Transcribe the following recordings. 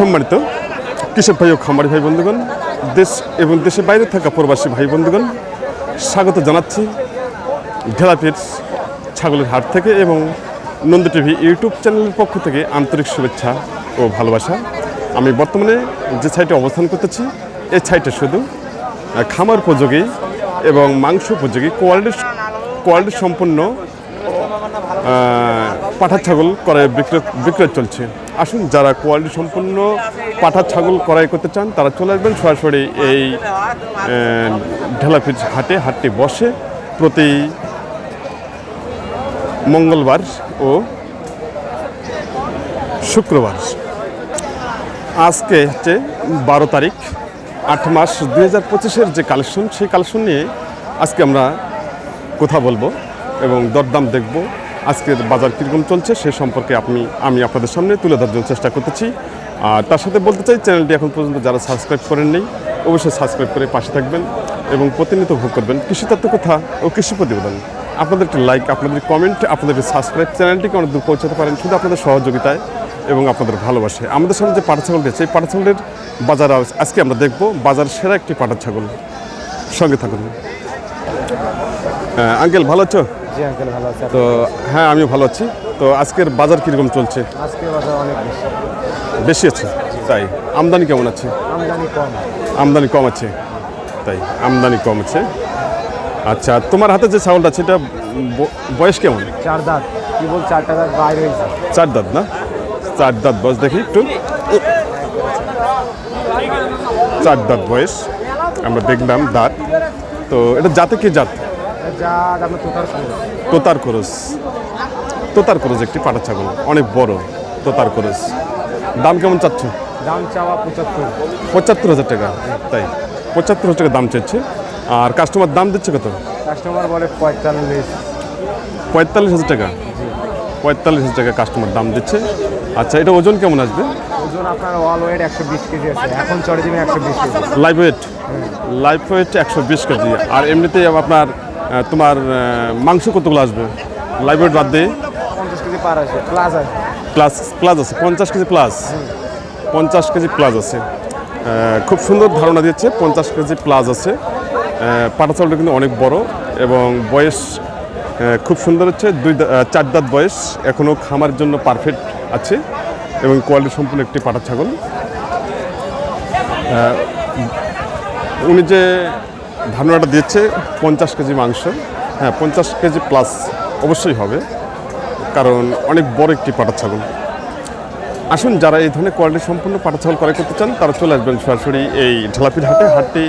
সম্মানিত কৃষক ভাই ও খামারি ভাই বন্ধুগণ, দেশ এবং দেশের বাইরে থাকা প্রবাসী ভাই বন্ধুগণ, স্বাগত জানাচ্ছি ঢেলাপির ছাগলের হাট থেকে এবং নন্দ টিভি ইউটিউব চ্যানেলের পক্ষ থেকে আন্তরিক শুভেচ্ছা ও ভালোবাসা। আমি বর্তমানে যে সাইটে অবস্থান করতেছি এই সাইটে শুধু খামার উপযোগী এবং মাংস উপযোগী, কোয়ালিটি কোয়ালিটি সম্পন্ন পাঠা ছাগল করাই বিক্রয় বিক্রয় চলছে। আসুন, যারা কোয়ালিটি সম্পূর্ণ পাঠা ছাগল করাই করতে চান, তারা চলে আসবেন সরাসরি এই ঢেলাপির হাটে, হাটটি বসে। প্রতি মঙ্গলবার ও শুক্রবার। আজকে হচ্ছে বারো তারিখ, আট মাস দুই হাজার পঁচিশের যে কালেকশন, সেই কালেকশন নিয়ে আজকে আমরা কথা বলব। এবং দরদাম দেখব। আজকের বাজার কীরকম চলছে সে সম্পর্কে আপনি, আমি আপনাদের সামনে তুলে ধরার জন্য চেষ্টা করতেছি। আর তার সাথে বলতে চাই, চ্যানেলটি এখন পর্যন্ত যারা সাবস্ক্রাইব করেন নেই, অবশ্যই সাবস্ক্রাইব করে পাশে থাকবেন এবং প্রতিনিয়ত ভোগ করবেন। কৃষিতত্ত্ব কথা ও কৃষি প্রতিবেদন। আপনাদের একটি লাইক আপনাদের কমেন্ট আপনাদের সাবস্ক্রাইব চ্যানেলটিকে অনেক দূর পৌঁছাতে পারেন শুধু আপনাদের সহযোগিতায় এবং আপনাদের ভালোবাসে আমাদের সামনে যে পাটা ছাগলটি আছে, এই পাটা ছাগলের বাজার আজকে আমরা দেখব বাজার সেরা একটি পাটা ছাগল। সঙ্গে থাকুন। আঙ্কেল, ভালো আছো? জি আঙ্কেল ভালো আছে তো হ্যাঁ আমিও ভালো আছি। তো আজকের বাজার কীরকম চলছে? আজকে বাজার অনেক বেশি। বেশি আছে? তাই। আমদানি কেমন আছে? আমদানি কম। আমদানি কম আছে? তাই আমদানি কম আছে। আচ্ছা তোমার হাতে যে ছাগলটা আছে এটা বয়স কেমন? চার দাঁত। কি বল চারটা দাঁত বাইরে চার দাঁত না? চার দাঁত বয়স দেখি একটু। চার দাঁত বয়স। আমরা দেখলাম দাঁত। তো এটা জাতে কি জাত? তোতার খরচ। তোতার খরচ। একটি পাটা ছাগল অনেক বড় তোতার খরচ। দাম কেমন চাচ্ছ? দাম চাওয়া পঁচাত্তর। পঁচাত্তর হাজার টাকা তাই? পঁচাত্তর হাজার টাকা দাম চাইছে আর কাস্টমার দাম দিচ্ছে কত? কাস্টমার বলে পঁয়তাল্লিশ। পঁয়তাল্লিশ হাজার টাকা? পঁয়তাল্লিশ হাজার টাকা কাস্টমার দাম দিচ্ছে। আচ্ছা এটা ওজন কেমন আসবে? ওজন আপনার অল ওয়েট একশো বিশ কেজি আছে। এখন চড়ে দিবেন একশো বিশ K G. Live weight live weight একশো বিশ কেজি। আর এমনিতেই আপনার তোমার মাংস কতগুলো আসবে? লাইভ ওয়েট বাদ দিয়ে পঞ্চাশ কেজি পার আছে প্লাস আছে প্লাস প্লাস আছে পঞ্চাশ কেজি প্লাস পঞ্চাশ কেজি প্লাস আছে। খুব সুন্দর ধারণা দিচ্ছে পঞ্চাশ কেজি প্লাস আছে। পাটা চাউলটা কিন্তু অনেক বড় এবং বয়স খুব সুন্দর হচ্ছে। দুই চার দাঁত বয়স এখনও খামার জন্য পারফেক্ট আছে এবং কোয়ালিটি সম্পূর্ণ একটি পাটা ছাগল। উনি যে ধারণাটা দিচ্ছে পঞ্চাশ কেজি মাংস। হ্যাঁ পঞ্চাশ কেজি প্লাস অবশ্যই হবে। কারণ অনেক বড় একটি পাটা ছাগল। আসুন যারা এই ধরনের কোয়ালিটি সম্পূর্ণ পাটা ছাগল ক্রয় করতে চান তারা চলে আসবেন সরাসরি এই ঢেলাপির হাটে। হাটটি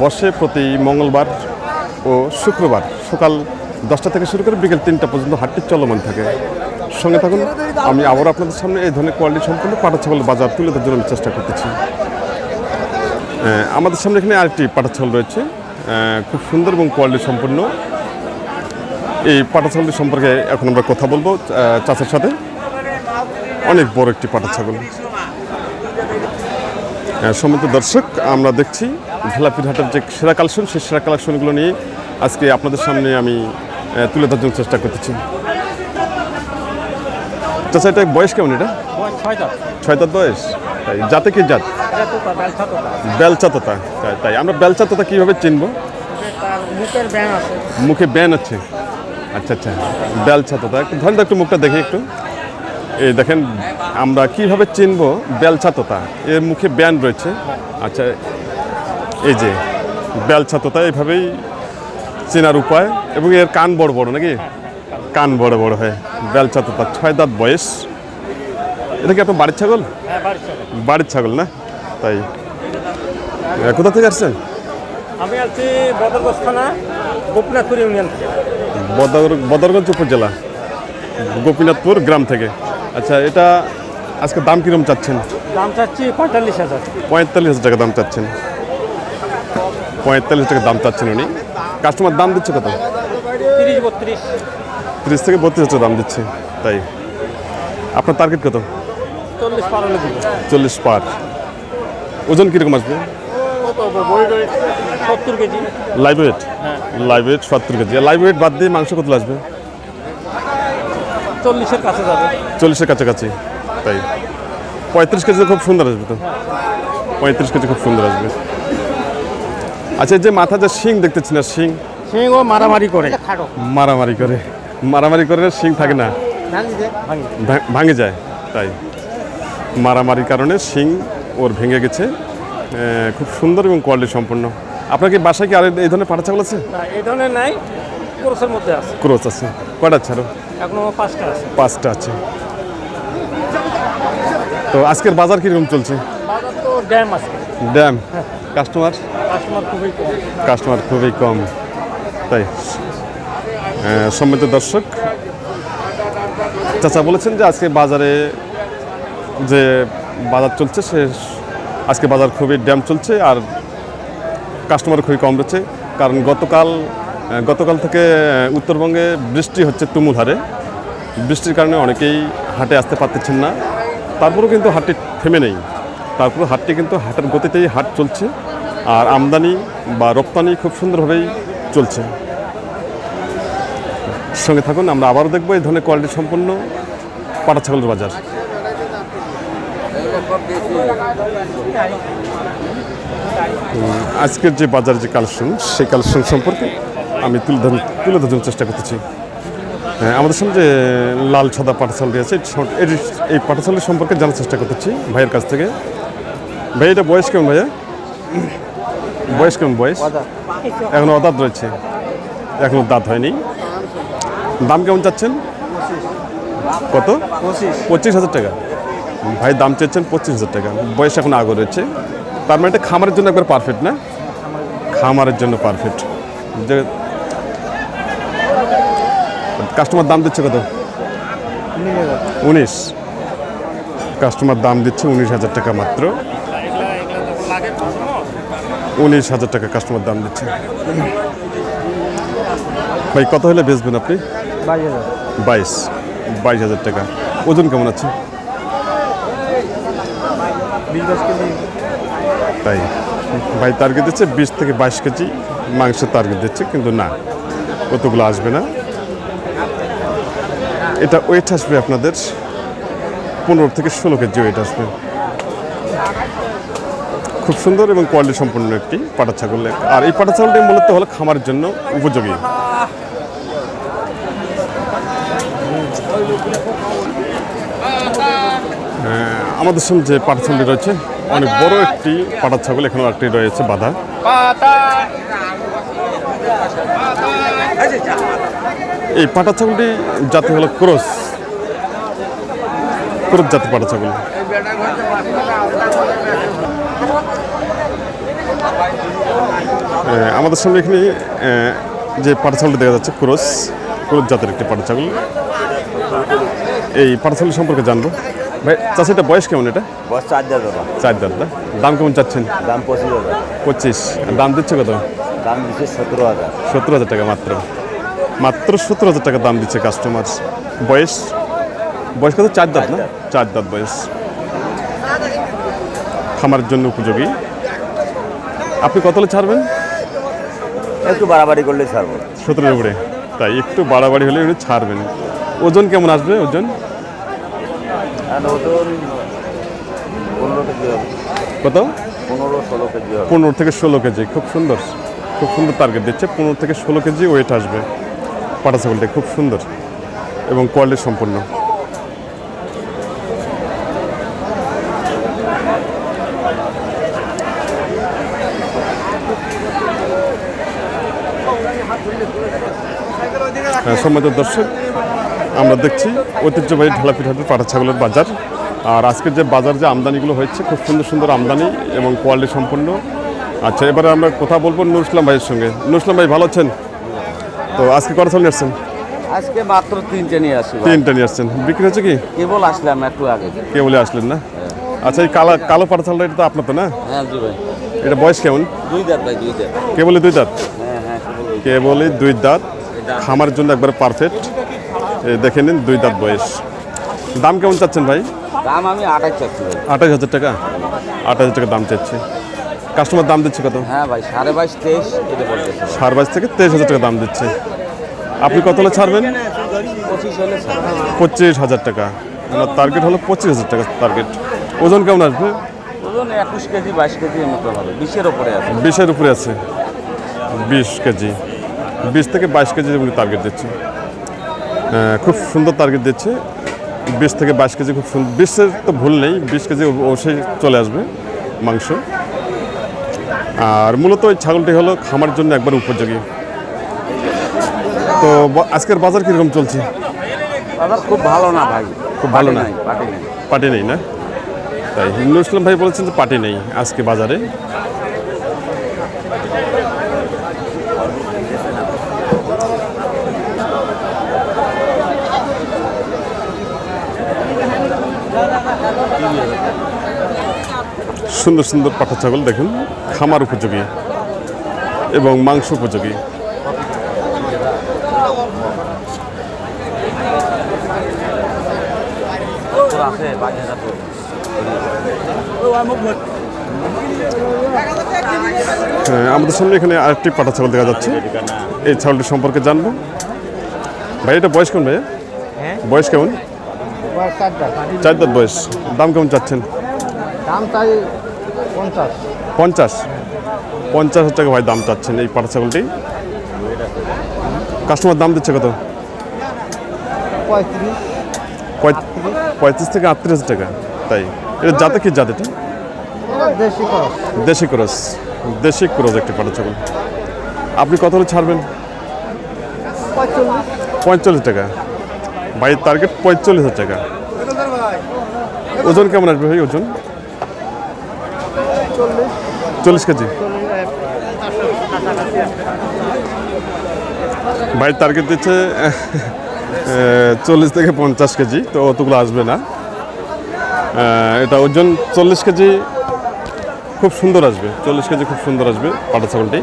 বসে প্রতি মঙ্গলবার ও শুক্রবার সকাল দশটা থেকে শুরু করে বিকেল তিনটা পর্যন্ত হাটটি চলমান থাকে। সঙ্গে থাকুন আমি আবার আপনাদের সামনে এই ধরনের কোয়ালিটি সম্পূর্ণ পাটা ছাগল বাজার তুলে ধরার জন্য আমি চেষ্টা করতেছি। আহ, আমাদের সামনে এখানে আরেকটি পাটা ছাগল রয়েছে। খুব সুন্দর এবং কোয়ালিটি সম্পূর্ণ এই পাটা ছাগলটি সম্পর্কে এখন আমরা কথা বলব চাচার সাথে। অনেক বড় একটি পাটা ছাগল সম্মানিত দর্শক আমরা দেখছি ঢেলাপির হাটের যে সেরা কালেকশন সেই সেরা কালেকশনগুলো নিয়ে আজকে আপনাদের সামনে আমি তুলে ধরার জন্য চেষ্টা করতেছি। চাচা এটা বয়স কেমন এটা? ছয় দাঁত বয়স? তাই, জাতে কি জাত? বেলচা তোতা তাই তাই। আমরা বেলচা তোতা কীভাবে চিনবো? মুখে ব্যান আছে। আচ্ছা আচ্ছা বেলচা তোতা ধরেন একটু মুখটা দেখি একটু। এই দেখেন, আমরা কীভাবে চিনবো বেলচা তোতা এর মুখে ব্যান রয়েছে। আচ্ছা এই যে বেলচা তোতা এইভাবেই চেনার উপায়। এবং এর কান বড় বড় নাকি? কান বড় বড় হয়। বেলচা তোতা ছয় দাঁত বয়স। এটা কি আপনার বাড়ির ছাগল? বাড়ির ছাগল। না? তাই। কোথা থেকে আসছেন? আমি আছি বদরগঞ্জ থানা গোপীনাথপুর ইউনিয়ন থেকে। বদর বদরগঞ্জ উপজেলা গোপীনাথপুর গ্রাম থেকে। আচ্ছা এটা আজকে দাম কিরম চাচ্ছেন? দাম চাচ্ছি পঁয়তাল্লিশ হাজার। পঁয়তাল্লিশ হাজার টাকা দাম চাচ্ছেন। পঁয়তাল্লিশ টাকা দাম চাচ্ছেন উনি। কাস্টমার দাম দিচ্ছে কত? তিরিশ বত্রিশ। তিরিশ থেকে বত্রিশ হাজার দাম দিচ্ছে। তাই। আপনার টার্গেট কত? চল্লিশ পার ওজন কীরকম আসবে? লাইভ ওয়েট লাইভ ওয়েট সত্তর কেজি। লাইভ ওয়েট বাদ দিয়ে মাংস কত আসবে? চল্লিশের কাছে যাবে। চল্লিশের কাছাকাছি। তাই। পঁয়ত্রিশ কেজি খুব সুন্দর আসবে তো। পঁয়ত্রিশ কেজি খুব সুন্দর আসবে। আচ্ছা যে মাথা যে শিং দেখতেছি না শিং? সিং ও মারামারি করে। মারামারি করে। মারামারি করে শিং থাকে না? ভাঙে যায়। তাই। মারামারির কারণে শিং ওর ভেঙে গেছে। খুব সুন্দর এবং কোয়ালিটি সম্পন্ন। আপনার কি বাসায় কি আর এই ধরনের পাটা ছাগল আছে? এই ধরনের নাই। ক্রোসের মধ্যে আছে। ক্রোচ আছে। কয়টা ছাড়ো এখনও পাঁচটা আছে। পাঁচটা আছে। তো আজকের বাজার কীরকম চলছে? বাজার তো ড্যাম আছে। ড্যাম? কাস্টমার? কাস্টমার খুবই কম। কাস্টমার খুবই কম। তাই। আহ, দর্শক চাচা বলেছেন যে আজকে বাজারে যে বাজার চলছে, সে আজকে বাজার খুবই ড্যাম চলছে আর কাস্টমার খুবই কম রয়েছে। কারণ গতকাল গতকাল থেকে উত্তরবঙ্গে বৃষ্টি হচ্ছে তুমুল হারে। বৃষ্টির কারণে অনেকেই হাটে আসতে পারতেছেন না। তারপরেও কিন্তু হাটটি থেমে নেই। তারপরে হাটটি কিন্তু হাটের গতিতেই হাট চলছে আর আমদানি বা রপ্তানি খুব সুন্দরভাবেই চলছে। সঙ্গে থাকুন, আমরা আবারও দেখব এই ধরনের কোয়ালিটি সম্পন্ন পাটা ছাগলের বাজার। আজকের যে বাজার যে কালেকশন সেই কালেকশন সম্পর্কে আমি তুলে তুলে ধরার চেষ্টা করতেছি। হ্যাঁ, আমাদের সামনে যে লাল সাদা পাটাচালটি আছে এটি- এই পাটাচালের সম্পর্কে জানার চেষ্টা করতেছি ভাইয়ের কাছ থেকে। ভাই এটা বয়স কেমন ভাইয়া? বয়স কেমন বয়স? এখনও অদাঁত রয়েছে। এখনও দাঁত হয়নি। দাম কেমন চাচ্ছেন? কত? পঁচিশ হাজার টাকা। ভাই দাম চেয়েছেন পঁচিশ হাজার টাকা। বয়স এখন আগে রয়েছে। তার মানে এটা খামারের জন্য একবার পারফেক্ট না? খামারের জন্য পারফেক্ট যে কাস্টমার দাম দিচ্ছে কত? উনিশ। কাস্টমার দাম দিচ্ছে উনিশ হাজার টাকা মাত্র। উনিশ হাজার টাকা কাস্টমার দাম দিচ্ছে। ভাই কত হলে বেচবেন আপনি? বাইশ। বাইশ হাজার টাকা। ওজন কেমন আছে? তাই। ভাই টার্গেট দিচ্ছে বিশ থেকে বাইশ কেজি মাংসের টার্গেট দিচ্ছে, কিন্তু না, কতগুলো আসবে না। এটা ওয়েট আসবে আপনাদের পনেরো থেকে ষোলো কেজি ওয়েট আসবে। খুব সুন্দর এবং কোয়ালিটি সম্পন্ন একটি পাটা ছাগল। আর এই পাটা ছাগলটি মূলত হলো খামারের জন্য উপযোগী। আমাদের সামনে যে পাটা ছাগলটি রয়েছে, অনেক বড় একটি পাটা ছাগল এখানেও একটি রয়েছে বাধা। এই পাটা ছাগলটি জাতি হলো ক্রস ক্রস জাতি পাটা ছাগল আমাদের সামনে এখানে যে পাটা ছাগলটি দেখা যাচ্ছে ক্রস ক্রস জাতের একটি পাটা ছাগল এই পাটা ছাগল সম্পর্কে জানব। ভাই চাষিটা বয়স কেমন এটা? বস চার হাজার চার দাঁত না? দাম কেমন চাচ্ছেন? দাম পঁচিশ হাজার। পঁচিশ। দাম দিচ্ছে কত? দাম দিচ্ছে সতেরো হাজার। সত্তর হাজার টাকা মাত্র। মাত্র সত্তর হাজার টাকা দাম দিচ্ছে কাস্টমার বয়স? বয়স কত? চার দাঁত না? চার দাঁত। বয়স। খামারের জন্য উপযোগী। আপনি কত ছাড়বেন? একটু বাড়াবাড়ি করলে ছাড়বো। সতেরোর উপরে। তাই একটু বাড়াবাড়ি হলে উনি ছাড়বেন। ওজন কেমন আসবে ওজন? পনেরো কেজি হবে। কত? পনেরো ষোলো কেজি হবে। পনেরো থেকে ষোলো কেজি খুব সুন্দর। খুব সুন্দর টার্গেট দিচ্ছে। পনেরো থেকে ষোলো কেজি ওয়েট আসবে। পাটা ছাগলটা খুব সুন্দর এবং কোয়ালিটি সম্পন্ন হ্যাঁ, সম্মানিত দর্শক আমরা দেখছি ঐতিহ্যবাহী ঢালাপিঠ হাটের পাটা ছাগলের বাজার। আর আজকের যে বাজার যে আমদানিগুলো হয়েছে খুব সুন্দর সুন্দর আমদানি এবং কোয়ালিটি সম্পন্ন। আচ্ছা এবারে আমরা কথা বলব নুর ইসলাম ভাইয়ের সঙ্গে। নুর ইসলাম ভাই ভালো আছেন? তো আজকে কটা ছাগল নিয়ে আসছেন? আজকে মাত্র তিনটে নিয়ে আসি তিনটা নিয়ে আসছেন। বিক্রি হচ্ছে কি? কেবল আসলাম একটু আগে। কে বলে আসলেন না? আচ্ছা এই কালো কালো পাটা ছাগলটা এটা তো আপনার তো না? হ্যাঁ জি ভাই। এটা বয়স কেমন? দুই দাঁত ভাই দুই দাঁত। কে বলে দুই দাঁত? হ্যাঁ হ্যাঁ কেবল দুই দাঁত। খামারের জন্য একবারে পারফেক্ট দেখে নিন দুই দাঁত বয়স। দাম কেমন চাচ্ছেন ভাই? দাম আমি আটাই চাচ্ছি আঠাশ হাজার টাকা? আঠাশ হাজার টাকা দাম চাচ্ছে। কাস্টমার দাম দিচ্ছে কত? হ্যাঁ ভাই সাড়ে বাইশ তেইশ সাড়ে বাইশ থেকে তেইশ হাজার টাকা দাম দিচ্ছে। আপনি কত হলে ছাড়বেন? পঁচিশ হাজার টাকা। ওনার টার্গেট হলো পঁচিশ হাজার টাকা টার্গেট ওজন কেমন আসবে? ওজন একুশ কেজি বাইশ কেজি মতো হবে। বিশের ওপরে আছে। বিশের উপরে আছে। বিশ কেজি। বিশ থেকে বাইশ কেজি টার্গেট দিচ্ছে। খুব সুন্দর টার্গেট দিচ্ছে। বিশ থেকে বাইশ কেজি খুব সুন্দর বিশের তো ভুল নেই বিশ কেজি অবশ্যই চলে আসবে মাংস। আর মূলত ওই ছাগলটি হলো খামার জন্য একবার উপযোগী। তো আজকের বাজার কীরকম চলছে? বাজার খুব ভালো না ভাই। খুব ভালো না। পাটি নাই। না? তাই হিন্দু ইসলাম ভাই বলেছেন যে পার্টি নেই আজকে বাজারে। সুন্দর সুন্দর পাঠা ছাগল দেখুন খামার উপযোগী এবং মাংস উপযোগী। হ্যাঁ, আমাদের সামনে এখানে আরেকটি পাটা ছাগল দেখা যাচ্ছে। এই ছাগলটি সম্পর্কে জানব। ভাই এটা বয়স কেমন ভাইয়া? বয়স কেমন? চার দাঁত। বয়স। দাম কেমন চাচ্ছেন? দাম চাই পঞ্চাশ। পঞ্চাশ? পঞ্চাশ হাজার টাকা ভাই দাম চাচ্ছেন এই পাটা ছাগলটি। কাস্টমার দাম দিচ্ছে কত? পঁয়ত্রিশ। থেকে আটত্রিশ হাজার টাকা। তাই। এটা জাতে কি জাত এটা? দেশি ক্রস। দেশি ক্রস। একটি পাটা ছাগল। আপনি কত হলে ছাড়বেন? পঁয়তাল্লিশ টাকা। বাইরের টার্গেট পঁয়তাল্লিশ হাজার টাকা। ওজন কেমন আসবে ভাই ওজন? চল্লিশ কেজি। বাইরের টার্গেট দিচ্ছে চল্লিশ থেকে পঞ্চাশ কেজি, তো অতগুলো আসবে না। এটা ওজন চল্লিশ কেজি খুব সুন্দর আসবে, চল্লিশ কেজি খুব সুন্দর আসবে পাটা ছাগলটি,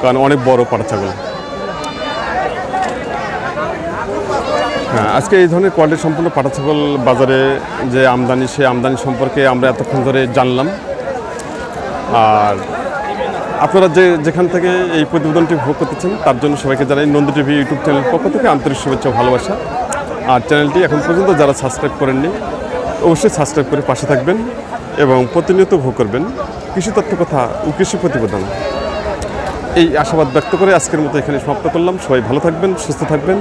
কারণ অনেক বড় পাটা ছাগল। হ্যাঁ আজকে এই ধরনের কোয়ালিটি সম্পূর্ণ পাটা ছাগল বাজারে যে আমদানি, সে আমদানি সম্পর্কে আমরা এতক্ষণ ধরে জানলাম। আর আপনারা যে যেখান থেকে এই প্রতিবেদনটি ভোগ করতেছেন, তার জন্য সবাইকে জানাই নন্দী টিভি ইউটিউব চ্যানেল পক্ষ থেকে আন্তরিক শুভেচ্ছা ভালোবাসা। আর চ্যানেলটি এখন পর্যন্ত যারা সাবস্ক্রাইব করেননি, অবশ্যই সাবস্ক্রাইব করে পাশে থাকবেন এবং প্রতিনিয়ত ভোগ করবেন কৃষি তথ্য কথা ও কৃষি প্রতিবেদন। এই আশাবাদ ব্যক্ত করে আজকের মতো এখানে সমাপ্ত করলাম। সবাই ভালো থাকবেন, সুস্থ থাকবেন।